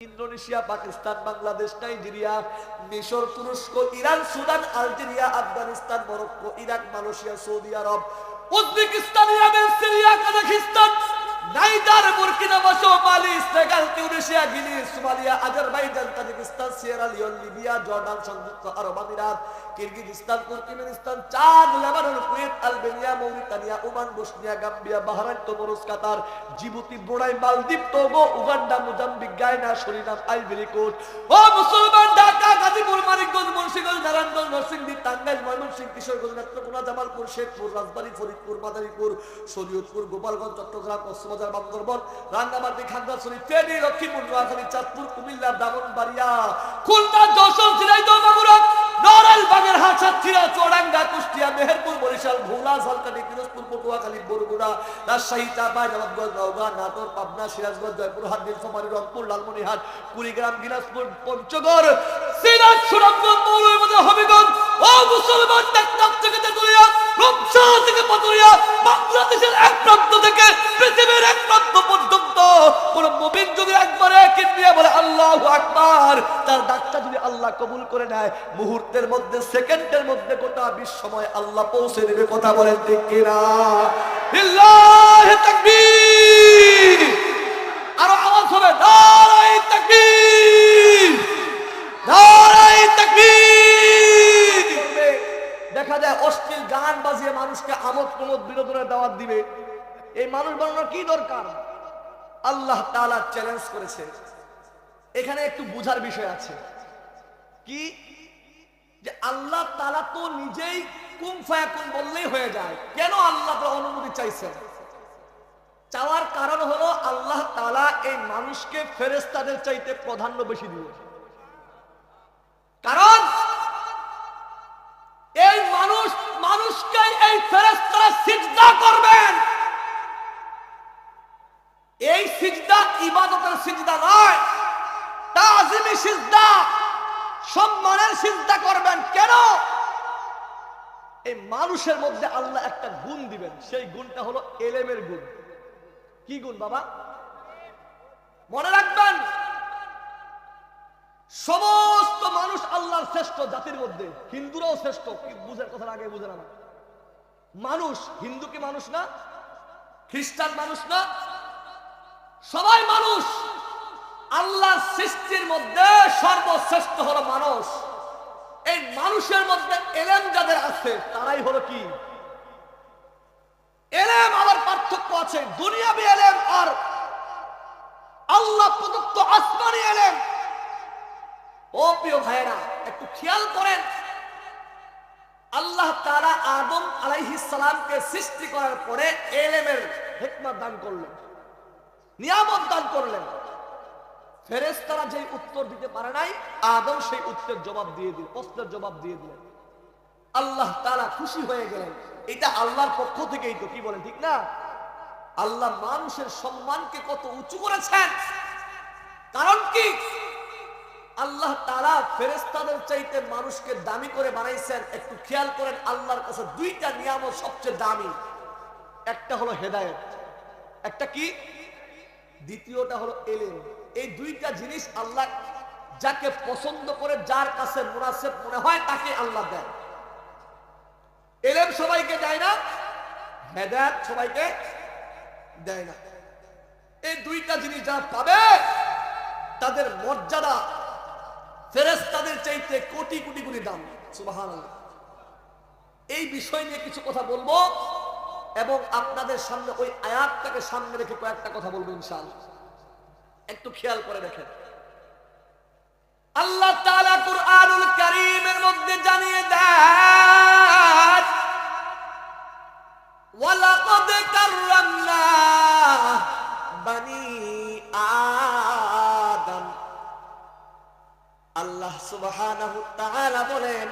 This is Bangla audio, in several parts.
ইন্দোনেশিয়া, পাকিস্তান, বাংলাদেশ, নাইজেরিয়া, মিশর, তুরস্ক, Iran, Sudan, Algeria, Afghanistan, Morocco, Iraq, Malaysia, Saudi Arab, Uzbekistan, Iran, Syria Kazakhstan Niger Burkina Faso Mali Senegal Tunisia Guinea Somalia, Azerbaijan, Tajikistan, Sierra, Leone, Libya, Jordan, সংযুক্ত আরব আমিরাত Chad Lebanon, Kuwait, Albania, Mauritania, Oman, Bosnia, Gambia, Bahrain তোমরুস Qatar, Djibouti Brunei মালদ্বীপ উগান্ডা, মোজাম্বিক, গায়না আইভরি ও মুসলমান, ঢাকা, গাজীপুর, মানিকগঞ্জ, মুন্সিগঞ্জ, নারায়ণগঞ্জ, নরসিংদী, টাঙ্গাইল, ময়মনসিংহ, কিশোরগঞ্জ, নেত্রকোনা, জামালপুর, শেখপুর, রাজবাড়ী, ফরিদপুর, মাদারীপুর, শরীয়তপুর, গোপালগঞ্জ, চট্টগ্রাম বান্দরবন রাঙ্গামাটি খাগড়াছড়ি ফেনী লক্ষ্মীপুর নোয়াখালী চাঁদপুর কুমিল্লা ব্রাহ্মণবাড়িয়া খুলনা যশোর ঝিনাইদহ মাগুরা নড়াইল বাগেরহাট সাতক্ষীরা চুয়াডাঙ্গা কুষ্টিয়া, মেহেরপুর, বরিশাল, ভোলা, ঝালকাঠি, পিরোজপুর, পটুয়াখালী, বরগুনা, রাজশাহী চাপা জগৎগঞ্জ, নওগাঁ, নাটোর, পাবনা, সিরাজগঞ্জ, জয়পুরহাট, নীলফামারী, রংপুর, লালমনিরহাট, কুড়িগ্রাম, দিনাজপুর, পঞ্চগড়। সিরাজ সুরঙ্গন মৌলভীবাজার, হবিগঞ্জ। ও মুসলমান থেকে তেতুলিয়া রূপসা থেকে পাতুরিয়া বাংলাদেশের এক প্রান্ত থেকে পৃথিবীর এক প্রান্ত পর্যন্ত কোন মুমিন যদি একবারে কিনিয়ে বলে, আল্লাহু আকবার, তার ডাকটা যদি আল্লাহ কবুল করে নেয়, মুহূর্তের মধ্যে, সেকেন্ডের মধ্যে গোটা বিশ্বময় আল্লাহ পৌঁছে দেবে কথা বলেন ঠিক কিনা? তাকবীর। আরও আওয়াজ হবে, নারায়ে তাকবীর। নারায়ে তাকবীর। দেখা যায় অশ্লীল গান বাজিয়ে মানুষকে আমোদ প্রমোদ বিনোদনের দাওয়াত দিবে। এই মানুষ বানানোর কি দরকার? আল্লাহ তাআলা চ্যালেঞ্জ করেছে। এখানে একটু বুঝার বিষয় আছে। কি? যে আল্লাহ তালা তো নিজেই কুম ফায়াকুন বললেই হয়ে যায়। কেন আল্লাহ অনুমতি চাইছেন? চাওয়ার কারণ হলো আল্লাহ তালা এই মানুষকে ফেরেস্তাদের চাইতে প্রাধান্য বেশি দিবে কারণ এই মানুষ মানুষকে এই ফেরেশতারা সিজদা করবেন এই সিজদা ইবাদতের সিজদা নয় তাজিমি সিজদা সম্মানের সিজদা করবেন কেন এই মানুষের মধ্যে আল্লাহ একটা গুণ দিবেন। সেই গুণটা হলো এলেমের গুণ। কি গুণ বাবা? মনে রাখবেন, সমস্ত মানুষ আল্লাহর শ্রেষ্ঠ জাতির মধ্যে। হিন্দুরাও শ্রেষ্ঠ, কি বুঝার কথা আগে বুঝে না মানুষ, হিন্দু কি মানুষ না? খ্রিস্টান মানুষ না? সবাই মানুষ। আল্লাহ সৃষ্টির মধ্যে সর্বশ্রেষ্ঠ হলো মানুষ। এই মানুষের মধ্যে এলেম যাদের আছে, তারাই হলো কি? এলেম আবার পার্থক্য আছে, দুনিয়াবি এলেম আর আল্লাহ প্রদত্ত আসমানি এলেম। ও প্রিয় ভাইয়েরা, একটু খেয়াল করেন, আল্লাহ তারা আদম আলাইহিস সালামকে সৃষ্টি করার পরে এলেমের হিকমত দান করলেন, নিয়ামত দান করলেন। ফেরেশতারা যে উত্তর দিতে পারে নাই, আদম সেই উত্তর জবাব দিয়ে দিল, প্রশ্নের জবাব দিয়ে দিলেন। আল্লাহ তারা খুশি হয়ে গেলেন। এটা আল্লাহর পক্ষ থেকেই তো, কি বলেন, ঠিক না? আল্লাহ মানুষের সম্মানকে কত উঁচু করেছেন। কারণ কি? আল্লাহ তারা ফেরেস্তাদের চাইতে মানুষকে দামি করে বানাইছেন। একটু খেয়াল করেন, আল্লাহর কাছে দুইটা নিয়ামত সবচেয়ে দামি। একটা হলো হেদায়েত, একটা কি? দ্বিতীয়টা হলো এলেম। এই দুইটা জিনিস আল্লাহ যাকে পছন্দ করে, যার কাছে মুনাসেব মনে হয়, তাকে আল্লাহ দেন। এলেম সবাইকে দেয় না হেদায়ত সবাইকে দেয় না। এই দুইটা জিনিস যারা পাবে, তাদের মর্যাদা ফেরেস তাদের চাইতে কোটি কোটি কোটি দাম সুবাহান এই বিষয় নিয়ে কিছু কথা বলব এবং আপনাদের সামনে ওই আয়াতটাকে সামনে রেখে কয়েকটা কথা বলব ইনশাল একটু খেয়াল করে দেখেন। আল্লাহ তাআলা কুরআনুল কারীমের মধ্যে জানিয়ে দেন আদম। আল্লাহ সুবহানাহু তাআলা বলেন,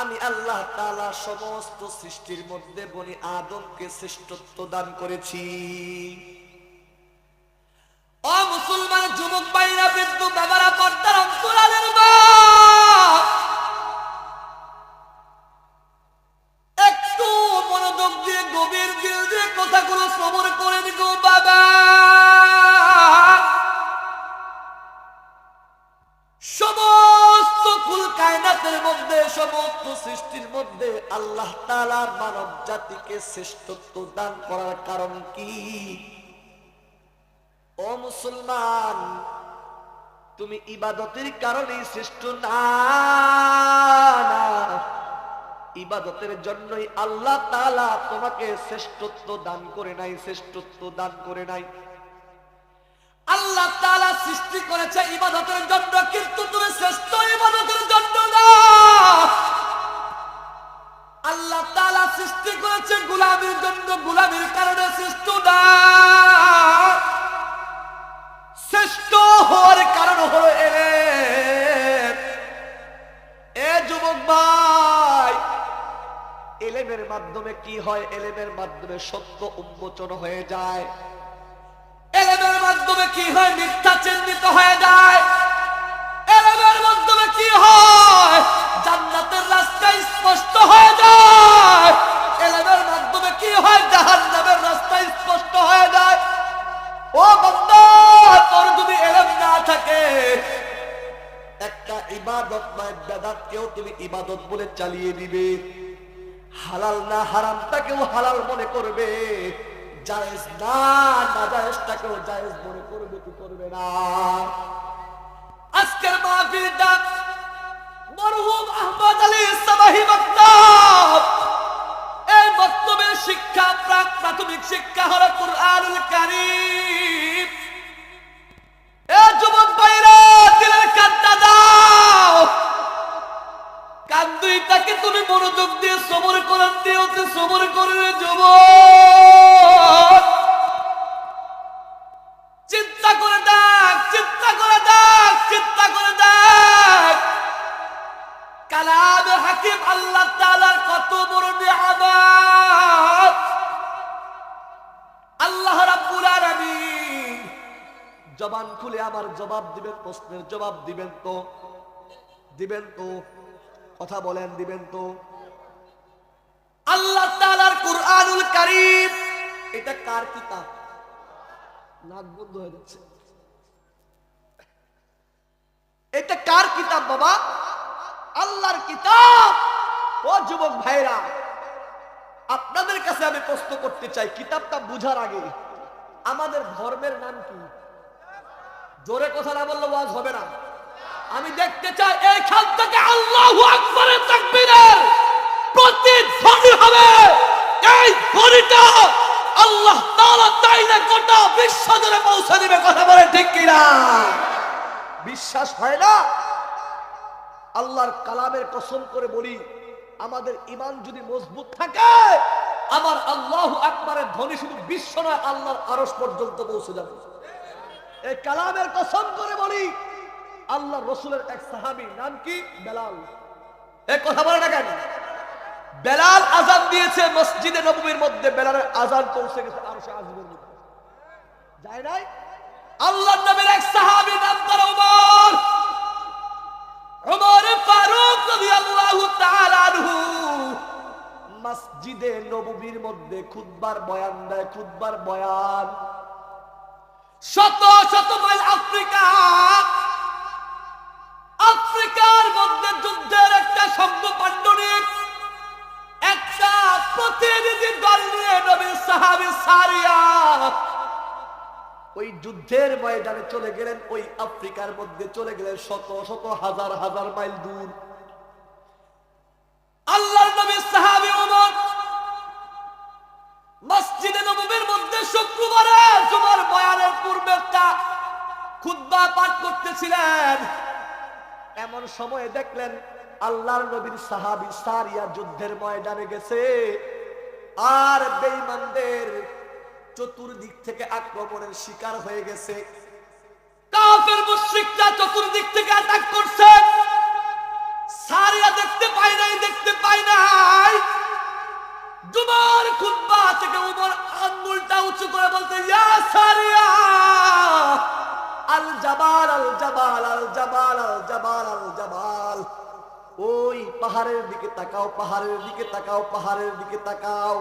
আমি আল্লাহ তাআলা সমস্ত সৃষ্টির মধ্যে বনি আদমকে শ্রেষ্ঠত্ব দান করেছি। যুবক বাইরা বৃদ্ধ বাবারা, কর্তার, অন্তরালের একটু মনোযোগ দিয়ে গভীর দিল দিয়ে কথাগুলো শ্রবণ করে দিত বাবা। সমস্ত কুল কায়নাতের মধ্যে, সমস্ত সৃষ্টির মধ্যে আল্লাহ তালা মানব জাতিকে শ্রেষ্ঠত্ব দান করার কারণ কি? ও মুসলমান, তুমি ইবাদতের কারণেই শ্রেষ্ঠ না। ইবাদতের জন্যই আল্লাহ তাআলা তোমাকে শ্রেষ্ঠত্ব দান করে নাই, শ্রেষ্ঠত্ব দান করে নাই। আল্লাহ তালা সৃষ্টি করেছে ইবাদতের জন্য, কিন্তু তুমি শ্রেষ্ঠ ইবাদতের জন্য না। আল্লাহ তালা সৃষ্টি করেছে গোলামির জন্য, গোলামির কারণে সৃষ্ট না। শ্রেষ্ঠ হওয়ার কারণ হলো এলে এ যুবক ভাই, এলেমের মাধ্যমে কি হয়? এলেমের মাধ্যমে সত্য উন্মোচন হয়ে যায়। এলেমের মাধ্যমে কি হয়? মিথ্যা চিহ্নিত হয়ে যায়। এলেমের মাধ্যমে কি হয়? জান্নাতের রাস্তা স্পষ্ট হয়ে যায়। এলেমের মাধ্যমে কি হয়? জাহান্নামের রাস্তা স্পষ্ট হয়ে যায়। ও বান্দা, তোর যদি এলেম না থাকে, একটা ইবাদত নয় বেদাতকেও তুমি ইবাদত বলে চালিয়ে দিবে। হালাল না হারামটাকেও হালাল মনে করবে। জায়েজ না না জায়েজটাকেও জায়েজ মনে করবে কি করবে না। আজকের মাহফিলটা মরহুম আহমদ আলী সাবাহি মাকতাব শিক্ষা, প্রাক প্রাথমিক শিক্ষা হলো কুরআনুল কারীম। এ যুবক ভাইরা, দিলের কান্না দাও। কান দুইটাকে তুমি মনোযোগ দিয়ে সবর করার দিয়ে ওতে সবর করে যুবক। চিন্তা করে দেখ, চিন্তা করে দেখ, চিন্তা করে দেখ। কালামে হাকিম আল্লাহ জবান খুলে আমার জবাব দিবেন, প্রশ্নের জবাব দিবেন তো। দিবেন তো। কথা বলেন, দিবেন তো। আল্লাহ কুরআনুল এটা কার কিতাব? নাক বন্ধ হয়ে যাচ্ছে। এটা কার কিতাব বাবা? আল্লাহর কিতাব। ও যুবক ভাইরা, আপনাদের কাছে আমি প্রশ্ন করতে চাই, কিতাবটা বুঝার আগে। আমাদের ধর্মের নাম কি? জোরে কথা না বললে ওয়াজ হবে না। আমি দেখতে চাই এইখান থেকে আল্লাহু আকবারের তাকবীরের প্রতিধ্বনি হবে। এই ধ্বনিটা আল্লাহ তাআলা তাই না গোটা বিশ্ব জুড়ে পৌঁছে দিবে, কথা বলে ঠিক কিনা? বিশ্বাস হয় না? আল্লাহর কালামের কসম করে বলি, আমাদের ইমান যদি মজবুত থাকে, আমার আল্লাহ আকবারের ধ্বনি শুধু বিশ্ব নয়, আল্লাহর আরস পর্যন্ত পৌঁছে যাবে। এই কালামের কসম করে বলি, আল্লাহ রসুলের এক সাহাবি, নাম কি? বেলাল। এই কথা বলে না কেন? বেলাল আজান দিয়েছে মসজিদে নবমীর মধ্যে, বেলালের আজান পৌঁছে গেছে আরও সে আজমের মধ্যে। যায় নাই? আল্লাহ নবীর এক সাহাবি নাম তার ওমর। ওমর ফারুক রাদিয়াল্লাহু তাআলা আনহু। মসজিদে নববীর মধ্যে খুতবার বয়ান দেয়, খুতবার বয়ান। শত শত মাইল আফ্রিকা। আফ্রিকার মধ্যে যুদ্ধের একটা শব্দ পাণ্ডনিক একটা প্রতিনিধি দল নিয়ে নবীর সাহাবী সারিয়া। ওই যুদ্ধের ময়দানে চলে গেলেন, ওই আফ্রিকার মধ্যে চলে গেলেন শত শত হাজার হাজার মাইল দূর। আল্লাহ নবী সাহাবী ওমর মসজিদে নববীর মধ্যে শুক্রবারে পূর্বে একটা খুতবা পাঠ করতেছিলেন। এমন সময়ে দেখলেন আল্লাহর নবীর সাহাবী সারিয়া যুদ্ধের ময়দানে গেছে। আর বেঈমানদের চতুর্দিক থেকে আক্রমণের শিকার হয়ে গেছে। কাফের মুশরিকরা চতুর্দিক থেকে অ্যাটাক করছে। সারিয়া দেখতে পাই নাই, দেখতে পাই নাই। জুমার খুতবা থেকে উমর আঙ্গুলটা উঁচু করে বলতে আল জাবাল আল জাবাল আল জাবাল আল জাবাল আল জাবাল। ওই পাহাড়ের দিকে তাকাও, পাহাড়ের দিকে তাকাও, পাহাড়ের দিকে তাকাও।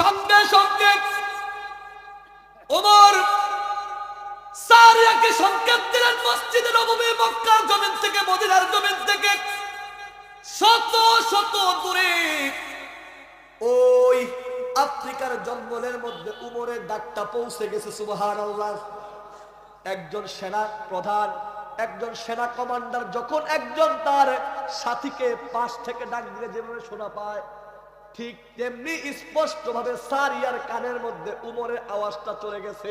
সঙ্গে সঙ্গে ওমর সারিয়াকে সংকেত দিলেন মসজিদের নবমী মক্কার জমিন থেকে, মদিনার জমিন থেকে। শত শত দূরে ওই আফ্রিকার জঙ্গলের মধ্যে উমরের ডাকটা পৌঁছে গেছে সুবাহান আল্লাহ একজন সেনা প্রধান, একজন সেনা কমান্ডার, যখন একজন তার সাথীকে পাশ থেকে ডাক দিলে যেভাবে শোনা পায়, ঠিক তেমনি স্পষ্ট ভাবে সারিয়ার কানের মধ্যে উমরের আওয়াজটা চলে গেছে।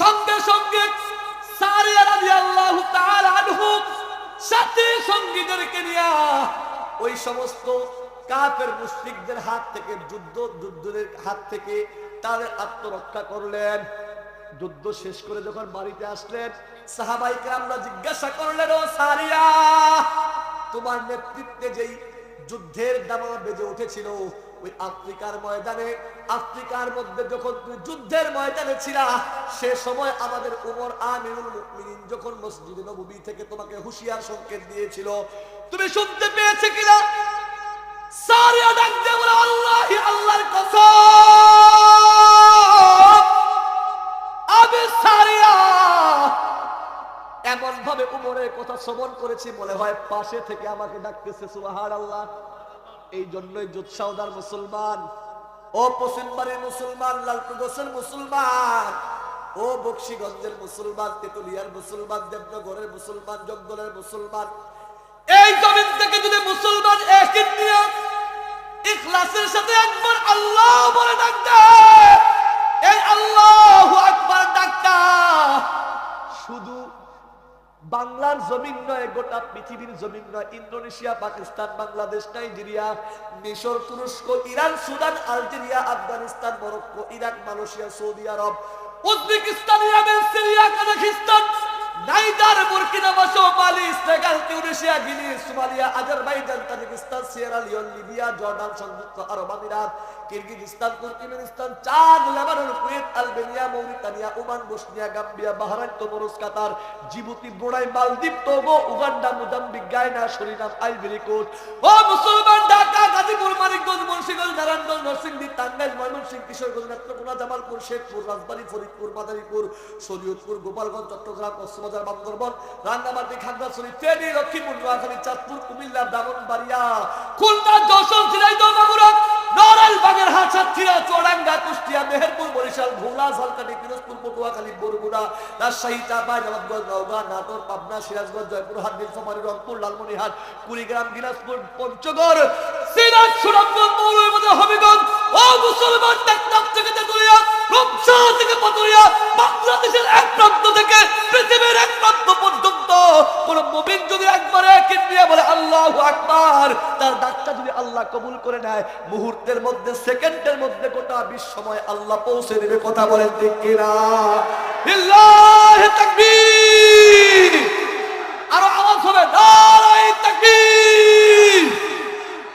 সঙ্গে সঙ্গে সারিয়া তাআলা আনহু সাথে সঙ্গীদেরকে নিয়ে ওই সমস্ত কাফের মুশরিকদের হাত থেকে, যুদ্ধ, যুদ্ধের হাত থেকে তাদের আত্মরক্ষা করলেন। যুদ্ধ শেষ করে যখন বাড়িতে আসলেন সাহাবাইকে আমরা জিজ্ঞাসা করলেন, ও সারিয়া, তোমার নেতৃত্বে যেই যুদ্ধের দামা বেজে উঠেছিল, ওই আফ্রিকার ময়দানে, আফ্রিকার মধ্যে যখন তুমি যুদ্ধের ময়দানে ছিলা, সে সময় আমাদের উমর আমিরুল মুমিনিন যখন মসজিদে নববী থেকে তোমাকে হুঁশিয়ার সংকেত দিয়েছিল, তুমি শুনতে পেয়েছে কিনা? এমন ভাবে উমরের কথা শ্রবণ করেছি, মনে হয় পাশে থেকে আমাকে ডাকতেছে সুবাহার আল্লাহ এই জন্যই জুৎসাউদার মুসলমান। ও পশ্চিমবাড়ির মুসলমান লালটুগোসের মুসলমান, ও বক্সিগঞ্জের মুসলমান, তেতুলিয়ার মুসলমান, দেবনগরের মুসলমান, জঙ্গলের মুসলমান এই জমিন থেকে যদি মুসলমান একই নিয়ম ইখলাসের সাথে একবার আল্লাহ বলে ডাকতে এই আল্লাহ একবার ডাকটা শুধু বাংলার জমিন নয়, গোটা পৃথিবীর জমিন নয়, ইন্দোনেশিয়া, পাকিস্তান, বাংলাদেশ, নাইজেরিয়া, মিশর, তুরস্ক, Iran, Sudan, Algeria, Afghanistan, Morocco, Iraq, Malaysia, Saudi Arab, Uzbekistan, Yemen, Syria Kazakhstan Niger, Burkina Faso Mali Senegal Guinea Somalia, Azerbaijan, Tajikistan, Sierra Leone Libya, Jordan, সংযুক্ত আরব আমিরাত Chad Lebanon, Kuwait, Albania, Mauritania, Oman, Bosnia, Gambia, Bahrain তোমরুস Qatar, Djibouti, Brunei, মালদ্বীপ Togo Uganda, Mozambique, Guyana Ivory ও মুসলমান, ঢাকা, গাজীপুর, মানিকগঞ্জ, মুন্সিগঞ্জ, নারায়ণগঞ্জ, নরসিংদী, টাঙ্গাইল, ময়মনসিংহ, কিশোরগঞ্জ, নেত্রকোনা, জামালপুর, শেখপুর, রাজবাড়ী, ফরিদপুর, মাদারীপুর, শরীয়তপুর, গোপালগঞ্জ, চট্টগ্রাম কক্সবাজার বান্দরবন রাঙ্গামাটি খাগড়াছড়ি, ফেনী, লক্ষ্মীপুর, নোয়াখালী, চাঁদপুর, কুমিল্লা, ব্রাহ্মণবাড়িয়া, খুলনা, যশোর ঝিনাইদহ মাগুরা নড়াইল বাগেরহাট সাতক্ষীরা, চুয়াডাঙ্গা, কুষ্টিয়া, মেহেরপুর, বরিশাল ভোলা ঝালকাঠি, পিরোজপুর, পটুয়াখালী, বরগুনা, রাজশাহী চাপাই নবাবগঞ্জ নওগাঁ, নাটোর, পাবনা, সিরাজগঞ্জ, জয়পুরহাট, নীলফামারী, রংপুর, লালমনিরহাট, কুড়িগ্রাম, দিনাজপুর, পঞ্চগড়, সিরাজ, সুনামগঞ্জ, মৌলভীবাজার, হবিগঞ্জ, ও মুসলমান টেকনাফ থেকে তেতুলিয়া এক প্রান্ত থেকে পৃথিবীর এক পর্যন্ত কোন মুমিন যদি একবার নিয়ে বলে আল্লাহু আকবার, তার ডাকটা যদি আল্লাহ কবুল করে নেয়, মুহূর্তের মধ্যে, সেকেন্ডের মধ্যে গোটা বিশ্বময় আল্লাহ পৌঁছে দেবে, কথা বলেন ঠিক কিনা? তাকবীর। আরও আওয়াজ হবে নারায়ে তাকবীর।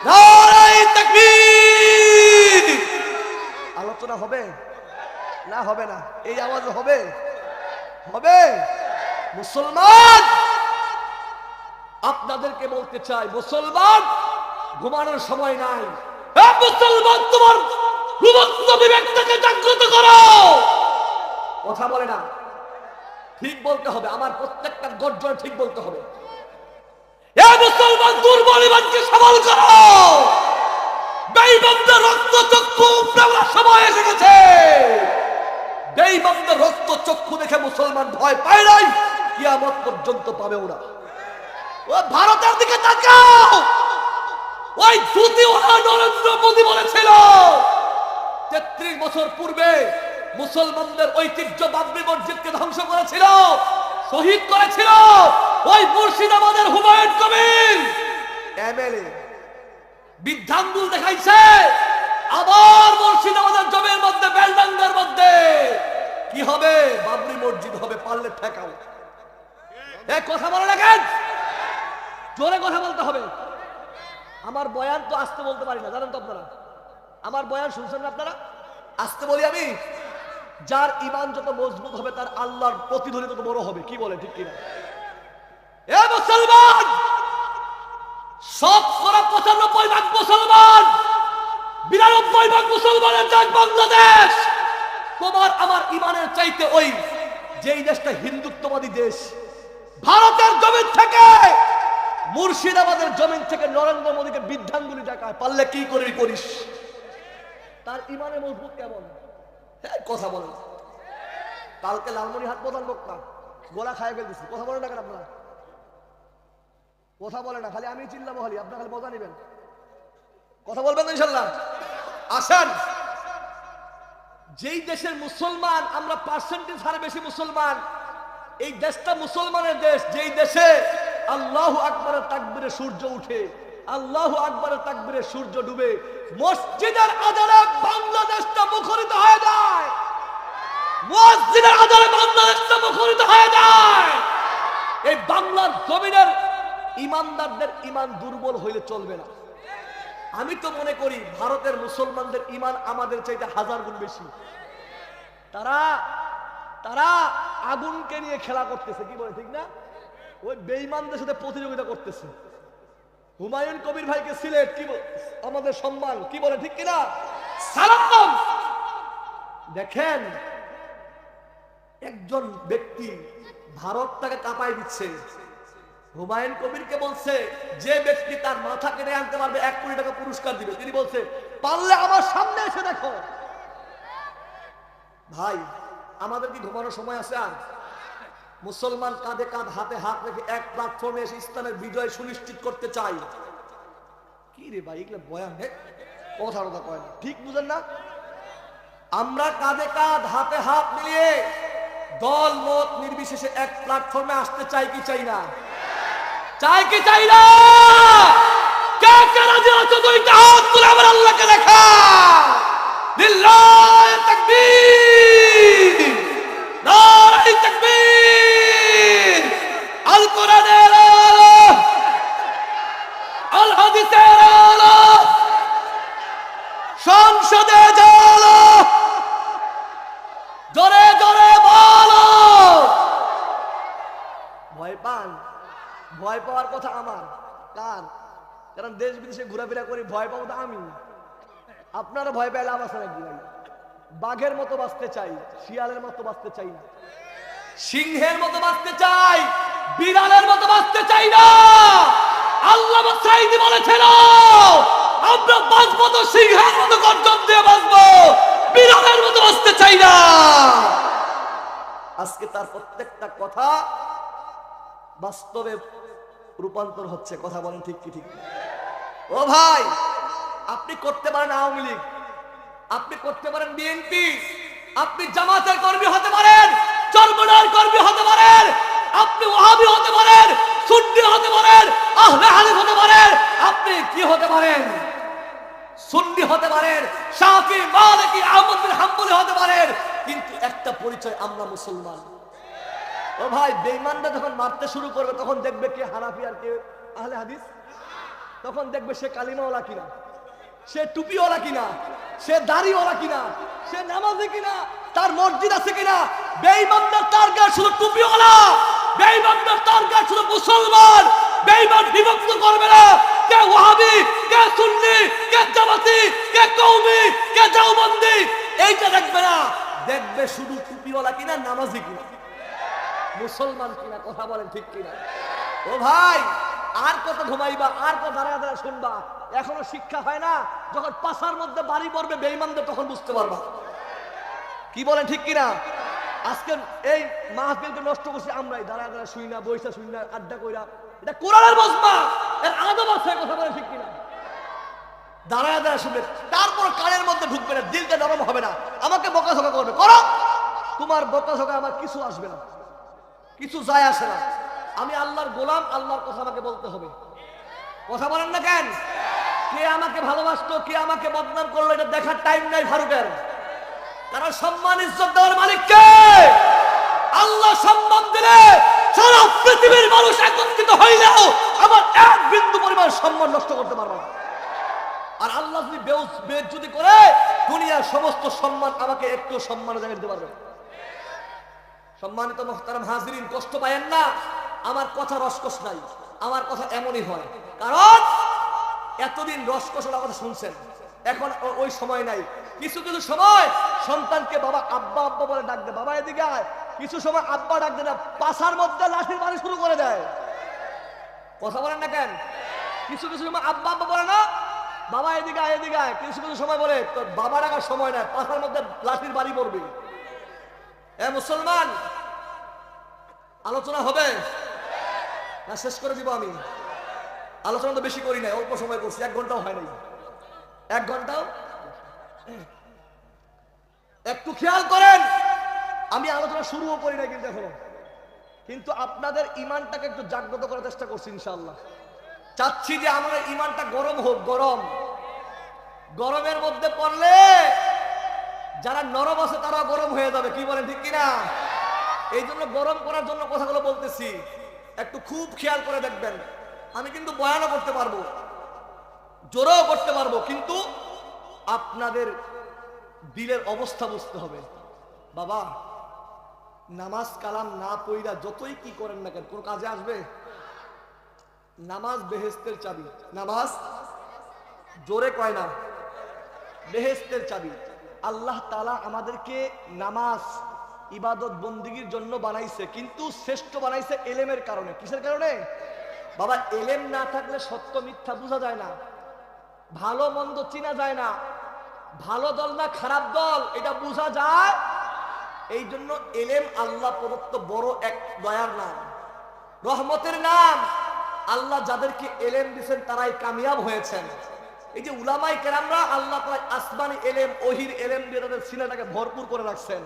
নারায়ে তাকবীর। আলোচনা হবে? না, হবে না। এই আওয়াজ হবে? হবে? মুসলমান! আপনাদেরকে বলতে চাই, মুসলমান, ঘুমানোর সময় নাই। মুসলমান, তোমার কথা বলে না। ঠিক বলতে হবে, আমার প্রত্যেকটা গর্জন ঠিক বলতে হবে। মুসলমান রক্ত সময় এসে গেছে। বেঈমানদের রক্ত চক্ষু দেখে মুসলমান ভয় পায় নাই। কিয়ামত পর্যন্ত পাবেও না। ও ভারতের দিকে তাকাও। ওই ধুতি ওরা নরেন্দ্র মোদী বলেছিল। তেত্রিশ বছর পূর্বে মুসলমানদের ঐতিহ্য বাবরি মসজিদকে ধ্বংস করেছিল, শহীদ করেছিল ওই মুর্শিদাবাদের হুমায়ুন কবির। এমএলএ বৃদ্ধাঙ্গুল দেখাইছে, আবার মুর্শিদাবাদের জমির মধ্যে কি হবে? বাবরি মসজিদ হবে, পারলে ঠেকাও। এ, কথা বলে রাখেন জোরে কথা বলতে হবে। আমার বয়ান তো আসতে বলতে পারি না, জানেন তো আপনারা? আমার বয়ান শুনছেন না আপনারা? আসতে বলি আমি। যার ইমান যত মজবুত হবে, তার আল্লাহর প্রতিধ্বনি তত বড় হবে। কি বলে, ঠিক কিনা? এ, মুসলমান! সব করা পঁচানব্বই ভাগ মুসলমান। বিরানব্বই ভাগ মুসলমানের দেশ বাংলাদেশ। তোমার আমার ইমানের চাইতে ওই যেই দেশটা হিন্দুত্ববাদী দেশ ভারতের জমিন থেকে মুর্শিদাবাদের জমিন থেকে নরেন্দ্র মোদীকে বিদ্যাঙ্গুলি দেখায় পারলে কি করবি করিস? তার ইমানে মজবুত কেমন? হ্যাঁ, কথা বলেন। কালকে লালমনিহাট প্রধান বক্তা গোলা খায় ফেলতেছি। কথা বলেন না কেন আপনারা? কথা বলে না খালি আমি চিল্লাবো খালি আপনার খালি মজা নেবেন। কথা বলবেন ইনশাল্লাহ। আসেন। যেই দেশের মুসলমান, আমরা পার্সেন্টেজ হারে বেশি মুসলমান। এই দেশটা মুসলমানের দেশ, যেই দেশে আল্লাহ আকবরের তাকবিরে সূর্য উঠে, আল্লাহ আকবরের তাকবিরে সূর্য ডুবে, মসজিদের আদারে বাংলাদেশটা মুখরিত হয়ে যায়। মসজিদের আদারে বাংলাদেশটা মুখরিত হয়ে যায়। এই বাংলার জমিনের ইমানদারদের ইমান দুর্বল হইলে চলবে না। আমি তো মনে করি ভারতের মুসলমানদের ইমান আমাদের চাইতে হাজার গুণ বেশি। তারা তারা আগুনকে নিয়ে খেলা করতেছে, কি বলে, ঠিক না? ওই বেঈমানদের সাথে প্রতিযোগিতা করতেছে। হুমায়ুন কবির ভাইকে সিলেট, কি আমাদের সম্মান, কি বলে, ঠিক কিনা? দেখেন, একজন ব্যক্তি ভারতটাকে কাঁপাই দিচ্ছে। হুমায়ুন কবিরকে বলছে, যে ব্যক্তি তার মাথা কেটে আনতে পারবে, এক কোটি টাকা পুরস্কার দিবে। তিনি বলছে, পারলে আমার সামনে এসে দেখো। ভাই, আমাদের কি ঘুমানোর সময় আছে আর? মুসলমান কাঁধে কাঁধ, হাতে হাত রেখে এক প্ল্যাটফর্মে এসে ইসলামের বিজয় সুনিশ্চিত করতে চাই কি রে ভাই, এগুলো বয়ান কথা কথা কয় না। ঠিক বুঝেন না? আমরা কাঁধে কাঁধ, হাতে হাত মিলিয়ে দল মত নির্বিশেষে এক প্ল্যাটফর্মে আসতে চাই কি চাই না? চাই কি চাই না? কে কে রাজি আছো দুইটা হাত তুলে আমার আল্লাহকে দেখা? লিল্লাহ তাকবীর। নারায়ে তাকবীর। আল কোরআনের আলো। হাদিসের সংসদে জালো জোরে জোরে বলো ভয় পান ভয় পাওয়ার কথা আমার। কার? কারণ দেশ বিদেশে ঘোরাফেরা করি ভয় পাবো তো আমি। আপনারা ভয় পেলে আমার সাথে কি ভাই? বাঘের মতো বাঁচতে চাই, শিয়ালের মতো বাঁচতে চাই না। সিংহের মতো বাঁচতে চাই, বিড়ালের মতো বাঁচতে চাই না। আল্লাহ সাইদি বলেছিল আমরা বাঁচবো তো সিংহের মতো গর্জন দিয়ে বাঁচবো, বিড়ালের মতো বাঁচতে চাই না। আজকে তার প্রত্যেকটা কথা বাস্তবে রূপান্তর হচ্ছে, কথা বলেন ঠিক কি ঠিক? ও ভাই, আপনি করতে পারেন আওয়ামী লীগ, আপনি করতে পারেন বিএনপি, আপনি জামাতের কর্মী হতে পারেন চরমনার কর্মী হতে পারেন, আপনি ওহাবি হতে পারেন, সুন্নি হতে পারেন, আহলে হাদিস হতে পারেন, আপনি কি হতে পারেন? সুন্নি হতে পারেন, শাফি, মালিকি, আহমদ বিন হাম্বলি হতে পারেন, কিন্তু একটা পরিচয় আমরা মুসলমান। ও ভাই, বেঈমানরা যখন মারতে শুরু করবে, তখন দেখবে কে হানাফি আর কে আহলে হাদিস? তখন দেখবে সে কালিমাওয়ালা কিনা? সে টুপিওয়ালা কিনা? সে দাড়িওয়ালা কিনা? সে নামাজি কিনা? তার মসজিদ আছে কিনা? বেঈমানদের টার্গেট শুধু টুপিওয়ালা, বেঈমানদের টার্গেট শুধু মুসলমান। বেঈমান বিভক্ত করবে না। কে ওয়াহাবি, কে সুন্নি, কে জামাতি, কে কওমি, কে দেওবন্দি, এইটা দেখবে না। দেখবে শুধু টুপিওয়ালা কিনা, নামাজি কিনা? মুসলমান কিনা, কথা বলেন ঠিক কিনা? ও ভাই, আর কত ঘুমাইবা, আর কত দাঁড়া দাঁড়া শুনবা? এখনও শিক্ষা হয় না, যখন পাশার মধ্যে বাড়ি পড়বে বেইমানদের তখন বুঝতে পারবা। কি বলেন ঠিক কিনা? আজকে এই মাহফিলকে নষ্ট করছি আমরাই দাঁড়া দাঁড়া শুই না বৈশা শুই না, আড্ডা কইরা। এটা কোরআনের বসবা এর আদব আছে, কথা বলেন ঠিক কিনা? দাঁড়ায় দাঁড়া শুনবে তারপর কানের মধ্যে ঢুকবে না, দিলটা নরম হবে না, আমাকে বকাঝকা করবে, করো। তোমার বকাঝকা আমার কিছু আসবে না। কিছু যায় আসে না। আমি আল্লাহর গোলাম, আল্লাহর কথা আমাকে বলতে হবে। কথা বলেন না কেন? কে আমাকে ভালোবাসতো, কে আমাকে বদনাম করল, এটা দেখার টাইম নাই ফারুকের। তারা সম্মান, ইজ্জত দেওয়ার মালিক কে? আল্লাহ সম্মান দিলে সারা পৃথিবীর মানুষ একত্রিত হইলেও আমার এক বিন্দু পরিমাণ সম্মান নষ্ট করতে পারবে না। আর আল্লাহ যদি বেজ যদি করে, দুনিয়ার সমস্ত সম্মান আমাকে একটু সম্মান জায়গা দিতে পারবে। সম্মানিত মোহতারাম হাজিরিন, কষ্ট পায়েন না। আমার কথা রসকস নাই, আমার কথা এমনই হয়। কারণ এতদিন রসকসের কথা শুনছেন, এখন ওই সময় নাই। কিছু কিছু সময় সন্তানকে বাবা আব্বা আব্বা বলে ডাক দেয় বাবা, এদিকে আয়। কিছু সময় আব্বা ডাক দেয় না, পাশার মধ্যে লাঠির বাড়ি শুরু করে দেয়। কথা বলেন না কেন? কিছু কিছু সময় আব্বা আব্বা বলে না, বাবা, এদিকে আয় এদিকে আয়। কিছু কিছু সময় বলে, তোর বাবা ডাকার সময় নাই পাখার মধ্যে লাঠির বাড়ি পড়বে। এ মুসলমান আলোচনা হবে? না, শেষ করে দিব আমি। আলোচনা তো বেশি করি নাই, অল্প সময় করছি, এক ঘন্টাও হয় নাই। এক ঘন্টাও? একটু খেয়াল করেন, আমি আলোচনা শুরুও করি নাই কিন্তু এখনও। কিন্তু আপনাদের ইমানটাকে একটু জাগ্রত করার চেষ্টা করছি, ইনশাআল্লাহ। চাচ্ছি যে আমাদের ইমানটা গরম হোক, গরম। গরমের মধ্যে পড়লে যারা নরম আছে তারা গরম হয়ে যাবে, কি বলেন, ঠিক কিনা? এই জন্য গরম করার জন্য কথাগুলো বলতেছি। একটু খুব খেয়াল করে দেখবেন। আমি কিন্তু বয়ানও করতে পারব। জোরও করতে পারব, কিন্তু আপনাদের দিলের অবস্থা বুঝতে হবে। বাবা, নামাজ কালাম না পইরা যতই কি করেন না কেন, কোন কাজে আসবে? নামাজ বেহেস্তের চাবি। নামাজ জোরে কয় না। বেহেস্তের চাবি। আল্লাহ তালা আমাদেরকে নামাজ ইবাদত বন্দিগির জন্য বানাইছে, কিন্তু শ্রেষ্ঠ বানাইছে এলেমের কারণে। কিসের কারণে? বাবা, এলেম না থাকলে সত্য মিথ্যা বোঝা যায় না। ভালো মন্দ চিনা যায় না। ভালো দল না খারাপ দল, এটা বোঝা যায়। এই জন্য এলেম আল্লাহ প্রদত্ত বড় এক দয়ার নাম। রহমতের নাম। আল্লাহ যাদেরকে এলেম দিয়েছেন, তারাই কামিয়াব হয়েছেন। এই যে উলামাই কেরামরা আল্লাহ তাআলা আসমানি এলেম, ওহির এলেম দিয়ে তাদের সিনাটাকে ভরপুর করে রাখছেন।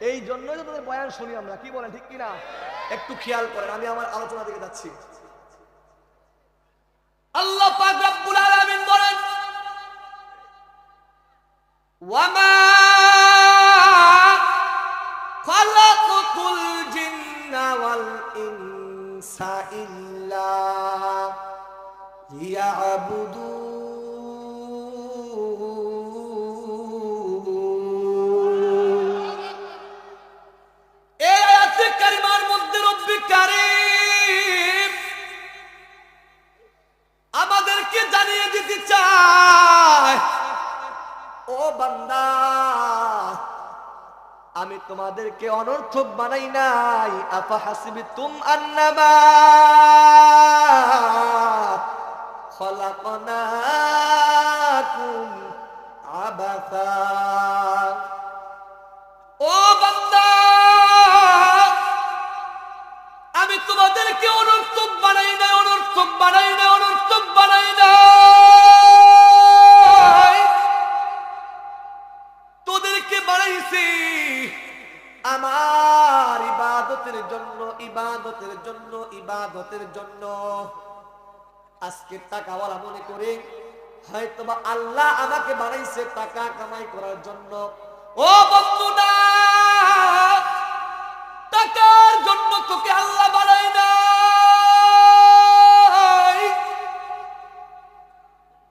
এই জন্যই তো তাদের বয়ান শুনি আমরা। কি বলেন, ঠিক কিনা? একটু খেয়াল করেন, আমি আমার আলোচনা দিকে যাচ্ছি। আল্লাহ পাক রব্বুল আলামিন বলেন, ওয়ামা তোমাদেরকে অনর্থক বানাই নাই। আফা হাসিবি তুম আন্নামা। আজকে টাকাওয়ালা মনে করে হয়তো বা আল্লাহ আমাকে বানাইছে টাকা কামাই করার জন্য। ও বন্ধু না টাকার জন্য তোকে আল্লাহ বানাই নাই।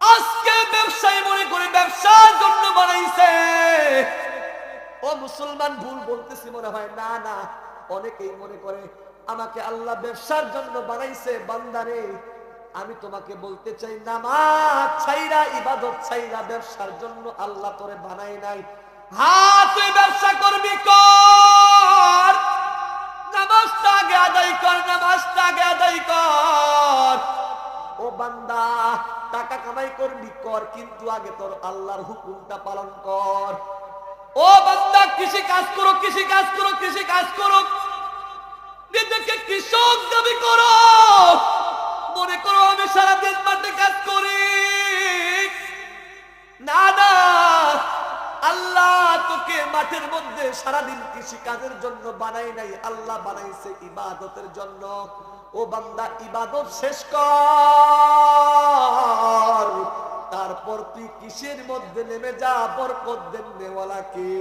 আজকে ব্যবসায়ী মনে করে ব্যবসার জন্য বানাইছে। ও মুসলমান, ভুল বলতেছি মনে হয়? না না, অনেকেই মনে করে আমাকে আল্লাহ ব্যবসার জন্য বানাইছে বান্দারে আমি তোমাকে বলতে চাই, নামাজ ছাইরা, ইবাদত ছাইরা ব্যবসার জন্য আল্লাহ তোরে বানাই নাই। তুই ব্যবসা করবি কর। নামাজটা আগে আদায় কর, নামাজটা আগে আদায় কর। ও বান্দা, টাকা কামাই করবি কর, কিন্তু আগে তোর আল্লাহর হুকুমটা পালন কর। ও বান্দা, কৃষি কাজ করো কৃষি কাজ করো কৃষি কাজ করো নিজেকে কৃষক দাবি করো। মনে করো আমি সারাদিন মাঠে কাজ করি। না আল্লাহ তোকে মাঠের মধ্যে সারাদিন কৃষি কাজের জন্য বানাই নাই, আল্লাহ বানাইছে ইবাদতের জন্য। ও বান্দা, ইবাদত শেষ কর। তারপর তুই কিসের মধ্যে নেমে যা, বরকত দেন নেওয়ালাকে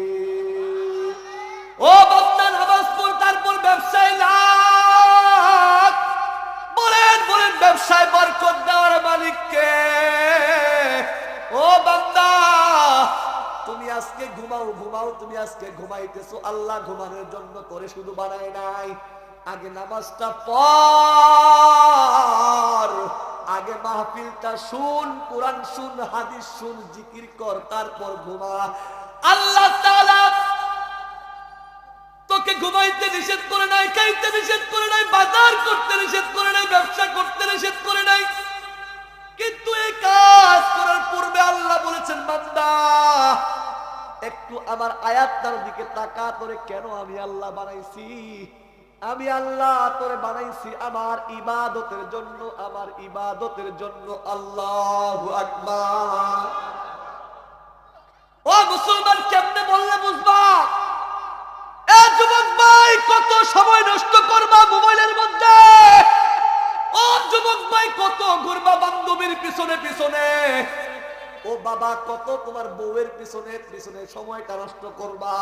ও বান্দা নামাজ পড় তারপর ব্যবসায় লাগ ব্যবসায় বরকত দেওয়ার মালিককে। ও বান্দা, তুমি আজকে ঘুমাও ঘুমাও, তুমি আজকে ঘুমাইতেছো। আল্লাহ ঘুমানোর জন্য করে শুধু বানায় নাই। আগে নামাজটা পর আগে মাহফিলটা শুন, কোরআন শুন, হাদিস শুন, জিকির কর, তারপর ঘুমা। আল্লাহ তাআলা লোককে ঘুমাইতে নিষেধ করে নাই, খাইতে নিষেধ করে নাই, বাজার করতে নিষেধ করে নাই, ব্যবসা করতে নিষেধ করে নাই। কিন্তু এই কাজ করার পূর্বে আল্লাহ বলেছেন, বান্দা, একটু আমার আয়াতার দিকে তাকা তোরে কেন আমি আল্লাহ বানাইছি? আমি আল্লাহ তোরে বানাইছি আমার ইবাদতের জন্য, আমার ইবাদতের জন্য আল্লাহ আকবার। ও মুসলমান, কেমনে বললে বুঝবা? ভাই, কত সময় নষ্ট করবা মোবাইলের মধ্যে? ও যুবক ভাই, কত ঘুরবা বান্ধবীর পিছনে পিছনে? ও বাবা, কত তোমার বউয়ের পিছনে পিছনে সময়টা নষ্ট করবা?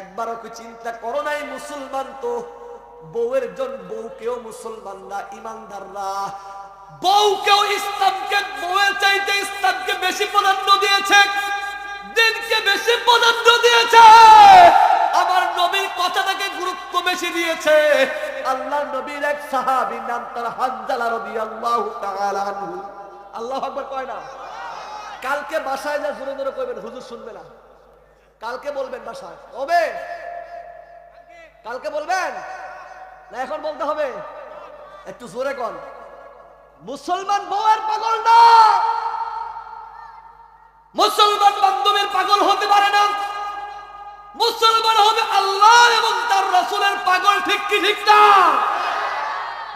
একবারও কি চিন্তা করো নাই মুসলমান তো? বউয়ের জন বউকেও মুসলমান না ইমানদাররা বউকেও ইসলামকে, বউয়ের চাইতে ইসলামকে বেশি প্রাধান্য দিয়েছে। দিনকে বেশি প্রাধান্য দিয়েছে। নবীর কথাটাকে গুরুত্ব বেশি দিয়েছে। আল্লাহ নবীর এক সাহাবী নাম তার হানজালা তাআলা আনহু। আল্লাহ আকবার কয় না? কালকে বাসায় যা জোরে জোরে কইবেন, হুজুর শুনবে না। কালকে বলবেন বাসায়। কবে? কালকে বলবেন? না, এখন বলতে হবে। একটু জোরে কর মুসলমান বউয়ের পাগল না! মুসলমান বান্ধবের পাগল হতে পারে না। মুসলমান হবে আল্লাহ এবং তার রসুলের পাগল, ঠিক কি, ঠিক না?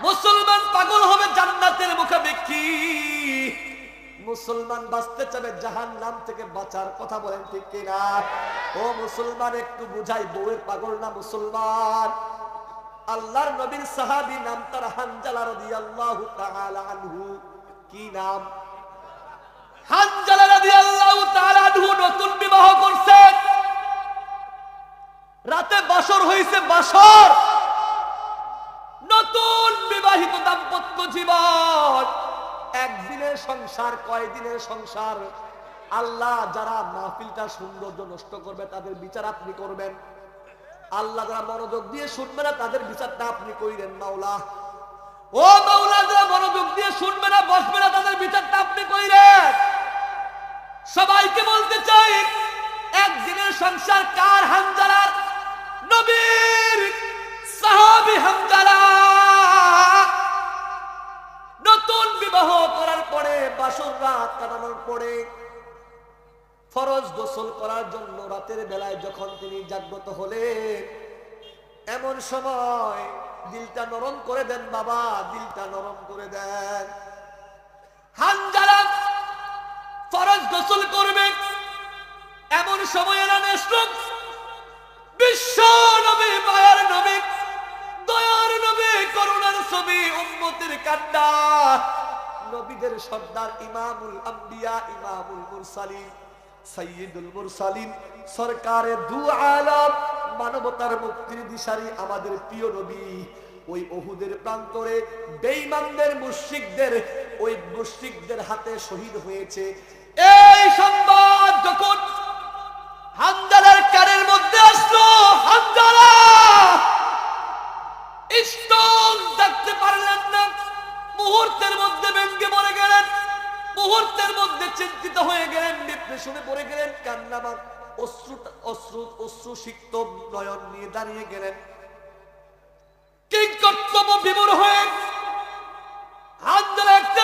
মুসলমান পাগল হবে জান্নাতের মুখাপেক্ষী। মুসলমান বাঁচতে চাবে জাহান নাম থেকে বাঁচার কথা বলেন, ঠিক কিনা ও মুসলমান, একটু বুঝাই, বউয়ের পাগল না মুসলমান? আল্লাহর নবীর সাহাবী নাম তার হানজালা রাদিয়াল্লাহু তাআলা আনহু। কি নাম? হানজালা রাদিয়াল্লাহু তাআলা আনহু নতুন বিবাহ করছেন রাতে বাসর হয়েছে বাসর। নতুন বিবাহিত দাম্পত্য জীবন। একদিনের সংসার, কয়দিনের সংসার? আল্লাহ যারা মাহফিলটা সৌন্দর্য নষ্ট করবে, তাদের বিচার আপনি করবেন। আল্লাহ যারা মনোযোগ দিয়ে শুনবে না, তাদের বিচারটা আপনি কইলেন মাওলা। ও মাওলা, যারা মনোযোগ দিয়ে শুনবে না, বসবে না, তাদের বিচারটা আপনি কইলেন সবাইকে বলতে চাই, একদিনের সংসার কার হামজালার নবীর সাহাবী হামজালা নতুন বিবাহ করার পরে বাসর রাত কাটানোর পরে ফরজ গোসল করার জন্য রাতের বেলায় যখন তিনি জাগ্রত হলেন, এমন সময় দিলটা নরম করে দেন, বাবা, দিলটা নরম করে দেন। হানজালা ফরজ গোসল করবে, এমন সময় এরা নেশরক কান্না নবীদের সর্দার ইমামুল আম্বিয়া, ইমামুল মুরসালিন, সাইয়্যিদুল মুরসালিন। সরকারে দু আলম মানবতার মুক্তির দিশারি আমাদের প্রিয় নবী। ওই ওহুদের প্রান্তরে বেঈমানদের মুশরিকদের, ওই মুশরিকদের হাতে শহীদ হয়েছে। এই সংবাদ যখন হামদালার কানের মধ্যে আসলো, হামদালা! স্টোন দেখতে পারলেন না। মুহূর্তের মধ্যে ব্যাংকে গেলেন। মুহূর্তের মধ্যে চিন্তিত হয়ে গেলেন ডিপ্রেশনে পড়ে গেলেন কান্নামা নিয়ে দাঁড়িয়ে গেলেন। কিং কর্তব্য বিমর হয়ে একটা